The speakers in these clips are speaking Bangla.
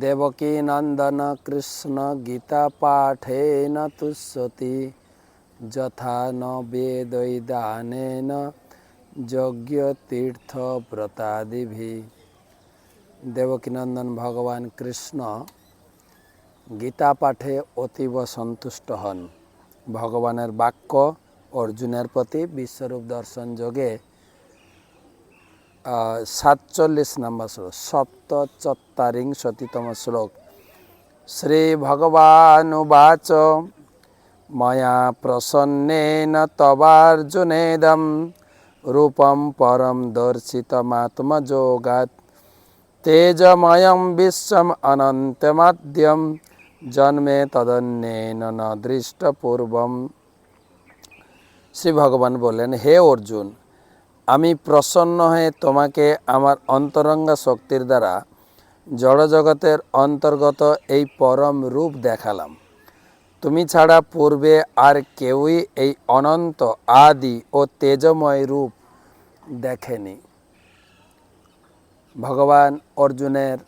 দেবকী নন্দন কৃষ্ণ গীতা পাঠেন তুষ্যতি যথা ন বেদৈদানেন ব্রতাদিভি দেবকীনন্দন ভগবান কৃষ্ণ গীতা পাঠে অতীব সন্তুষ্ট হন ভগবানের বাক্য অর্জুনের প্রতি বিশ্বরূপ দর্শন যোগে সাতচল্লিশ নম্বর শ্লোক সপ্ত চত্বারিংশতিতম শ্লোক। শ্রী ভগবানুবাচ ময়া প্রসন্নেন তবার্জুনেদম, রূপম পরম দর্শিতমাত্মযোগাৎ। তেজময়ম বিশ্বম অনন্তমাদ্যম জন্মে তদন্যেন ন দৃষ্টপূর্বম শ্রী ভগবান বললেন, হে অর্জুন আমি প্রসন্ন হয়ে তোমাকে আমার অন্তরঙ্গা শক্তির দ্বারা জড়জগতের অন্তর্গত এই পরম রূপ দেখালাম। তুমি ছাড়া পূর্বে আর কেউই এই অনন্ত, আদি ও তেজময় রূপ দেখেনি। ভগবান অর্জুনের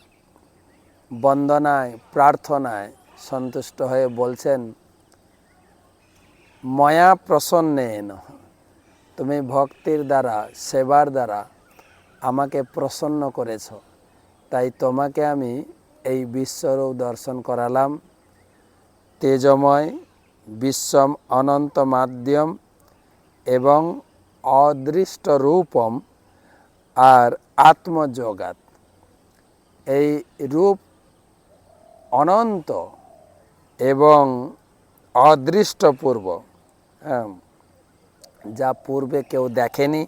বন্দনায়, প্রার্থনায় সন্তুষ্ট হয়ে বলছেন, ময়া প্রসন্নেন। তুমি ভক্তির দ্বারা, সেবার দ্বারা আমাকে প্রসন্ন করেছ। তাই তোমাকে আমি এই বিশ্বরূপ দর্শন করালাম। তেজময়, বিশ্বম, অনন্ত মাধ্যম এবং অদৃষ্ট রূপম আর আত্মজগাত এই রূপ অনন্ত এবং অদৃষ্টপূর্ব। হ্যাঁ। যা পূর্বে কেউ দেখেনি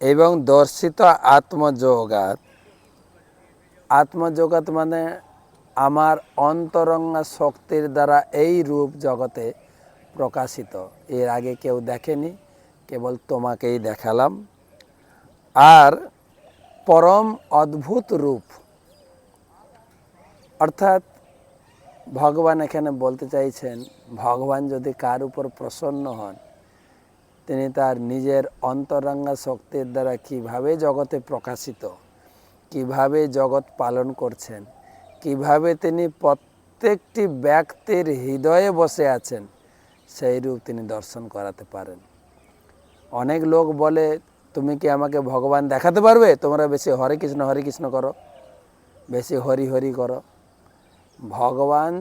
এবং দর্শিত আত্মজগাত আত্মজগৎ মানে আমার অন্তরঙ্গা শক্তির দ্বারা এই রূপ জগতে প্রকাশিত। এর আগে কেউ দেখেনি, কেবল তোমাকেই দেখালাম। আর পরম অদ্ভুত রূপ। অর্থাৎ ভগবান এখানে বলতে চাইছেন, ভগবান যদি কার উপর প্রসন্ন হন তিনি তার নিজের অন্তরঙ্গা শক্তির দ্বারা কীভাবে জগতে প্রকাশিত, কীভাবে জগৎ পালন করছেন, কীভাবে তিনি প্রত্যেকটি ব্যক্তির হৃদয়ে বসে আছেন, সেই রূপ তিনি দর্শন করাতে পারেন। অনেক লোক বলে, তুমি কি আমাকে ভগবান দেখাতে পারবে? তোমরা বেশি হরে কৃষ্ণ হরে কৃষ্ণ করো, বেশি হরি হরি করো। ভগবান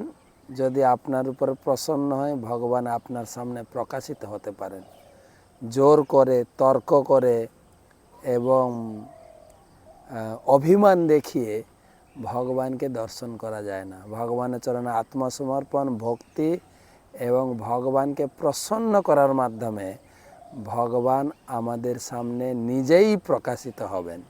যদি আপনার উপর প্রসন্ন হয়, ভগবান আপনার সামনে প্রকাশিত হতে পারেন। জোর করে, তর্ক করে এবং অভিমান দেখিয়ে ভগবানকে দর্শন করা যায় না। ভগবানের চরণে আত্মসমর্পণ, ভক্তি এবং ভগবানকে প্রসন্ন করার মাধ্যমে ভগবান আমাদের সামনে নিজেই প্রকাশিত হবেন।